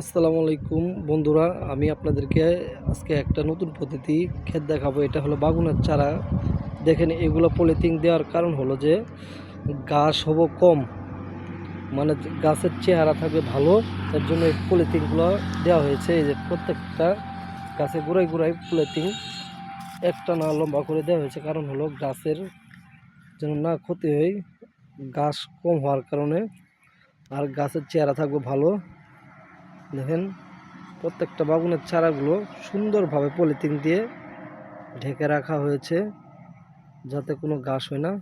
আসসালামু আলাইকুম। বন্ধুরা, আমি আপনাদেরকে আজকে একটা নতুন পদ্ধতি ক্ষেত দেখাবো। এটা হলো বাগুনের চারা। দেখেন, এগুলো পলিথিন দেওয়ার কারণ হলো যে গাছ হব কম মানে গাছের চেহারা থাকবে ভালো। তার জন্য এই পলিথিনগুলো দেওয়া হয়েছে। এই যে প্রত্যেকটা গাছে গোড়ায় গোড়ায় পলিথিন একটা না লম্বা করে দেওয়া হয়েছে। কারণ হলো গাছের যেন না ক্ষতি হয়, গাছ কম হওয়ার কারণে আর গাছের চেহারা থাকবে ভালো। দেখেন, প্রত্যেকটা বাগুনের চারাগুলো সুন্দরভাবে পলিথিন দিয়ে ঢেকে রাখা হয়েছে, যাতে কোনো ঘাস হয় না।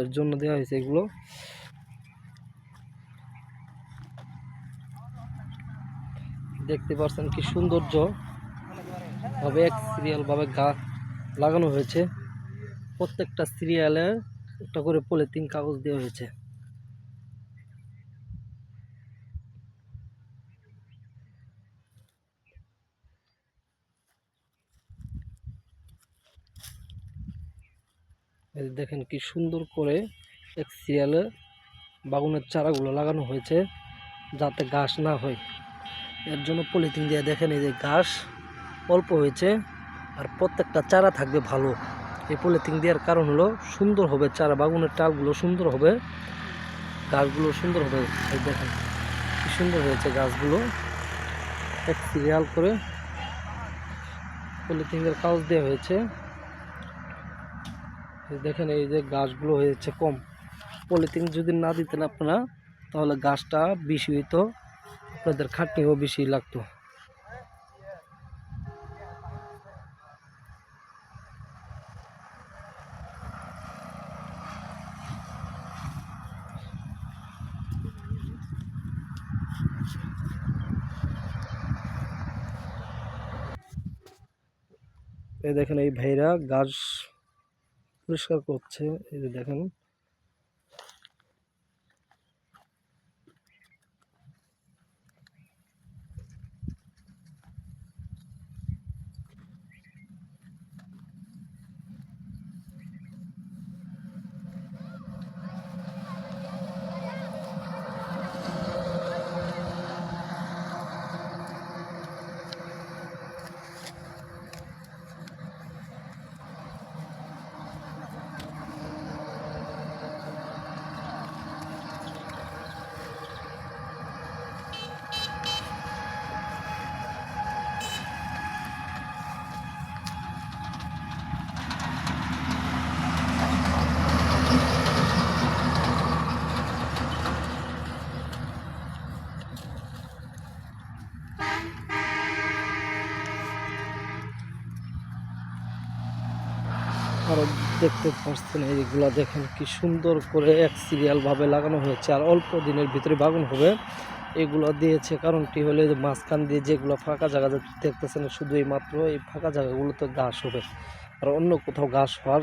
এর জন্য দেওয়া হয়েছে এগুলো। দেখতে পাচ্ছেন কি সৌন্দর্য, ভাবে এক সিরিয়াল ভাবে গাছ লাগানো হয়েছে। প্রত্যেকটা সিরিয়ালে একটা করে পলিথিন কাগজ দেওয়া হয়েছে। দেখেন কি সুন্দর করে এক সিরিয়ালে বাগুনের চারাগুলো লাগানো হয়েছে যাতে ঘাস না হয়। এর জন্য পলিথিন দিয়ে দেখেন এই যে ঘাস অল্প হয়েছে আর প্রত্যেকটা চারা থাকবে ভালো। এই পলিথিন দেওয়ার কারণ হলো সুন্দর হবে চারা, বাগুনের টালগুলো সুন্দর হবে গাছগুলো সুন্দর হবে। এই দেখেন কি সুন্দর হয়েছে গাছগুলো এক সিরিয়াল করে পলিথিনের কাগজ দেওয়া হয়েছে। দেখেন এই যে গাছগুলো হয়েছে কম। পলিথিন যদি না দিতেন আপনারা, তাহলে গাছটা বেশি হইতো, আপনাদের খাটনিও বেশি লাগতো। এই দেখেন এই ভাইরা গাছ পরিষ্কার করছে এই যে দেখেন। আরও দেখতে পাচ্ছেন, এইগুলা দেখেন কি সুন্দর করে এক সিরিয়াল ভাবে লাগানো হয়েছে আর অল্প দিনের ভিতরে বাগুন হবে। এগুলো দিয়েছে কারণটি হলে মাঝখান দিয়ে যেগুলো ফাঁকা জায়গা দেখতেছেন, শুধু এই মাত্র এই ফাঁকা জায়গাগুলোতে ঘাস হবে। আর অন্য কোথাও ঘাস হওয়ার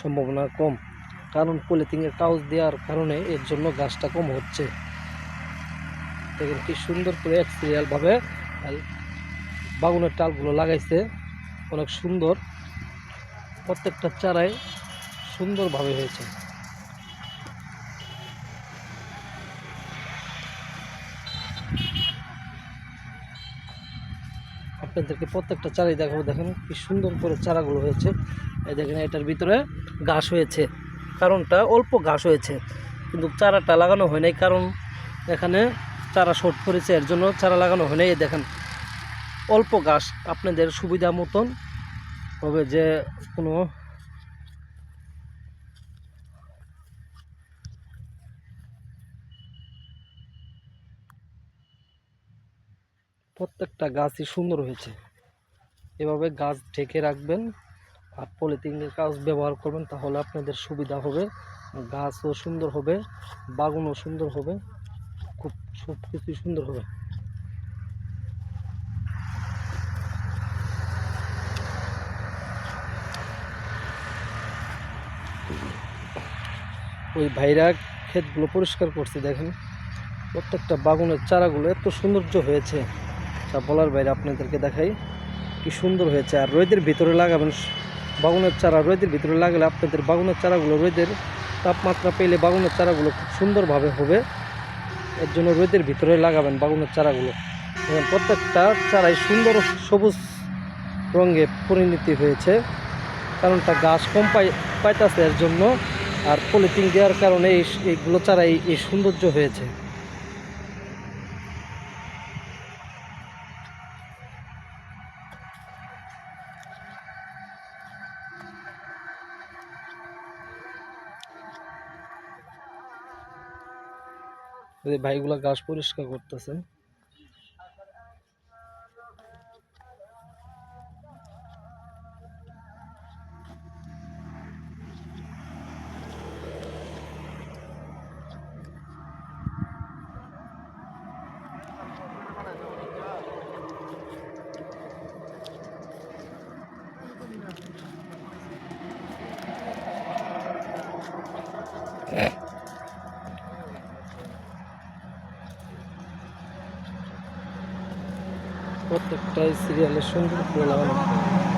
সম্ভাবনা কম। কারণ পলিথিনের কাউজ দেওয়ার কারণে এর জন্য গাছটা কম হচ্ছে। দেখেন কি সুন্দর করে এক সিরিয়ালভাবে বাগুনের টালগুলো লাগাইছে। অনেক সুন্দর। প্রত্যেকটা চারাই সুন্দরভাবে হয়েছে। আপনাদেরকে প্রত্যেকটা চারাই দেখাবো, দেখেন কি সুন্দর করে চারাগুলো হয়েছে। এই দেখেন, এটার ভিতরে ঘাস হয়েছে। কারণটা অল্প ঘাস হয়েছে, কিন্তু চারাটা লাগানো হয় নাই, কারণ এখানে চারা শর্ট পড়েছে এর জন্য চারা লাগানো হয় নাই। দেখেন, অল্প ঘাস, আপনাদের সুবিধা মতন হবে যে কোনো প্রত্যেকটা গাছই সুন্দর হয়েছে। এভাবে গাছ ঢেকে রাখবেন আর পলিথিনের কাজ ব্যবহার করবেন, তাহলে আপনাদের সুবিধা হবে। গাছও সুন্দর হবে, বাগানও সুন্দর হবে, খুব সব কিছুই সুন্দর হবে। ওই ভাইরা ক্ষেতগুলো পরিষ্কার করছে দেখেন। প্রত্যেকটা বাগুনের চারাগুলো এত সৌন্দর্য হয়েছে। তা বলার বাইরে আপনাদেরকে দেখাই কি সুন্দর হয়েছে। আর রোদের ভিতরে লাগাবেন, বাগুনের চারা রোদের ভিতরে লাগালে আপনাদের বাগুনের চারাগুলো রোদের তাপমাত্রা পেলে বাগুনের চারাগুলো খুব সুন্দরভাবে হবে। এর জন্য রোদের ভিতরে লাগাবেন বাগুনের চারাগুলো। এবং প্রত্যেকটা চারাই সুন্দর সবুজ রঙে পরিণতি হয়েছে। কারণটা গাছ কম পাই, পাইতেছে, এর জন্য আর পলিথিন দেওয়ার কারণে এইগুলো চারাই এই সৌন্দর্য হয়েছে। ভাইগুলা গাছ পরিষ্কার করতেছে। প্রত্যেকটাই সিরিয়ালের সঙ্গে লাগানো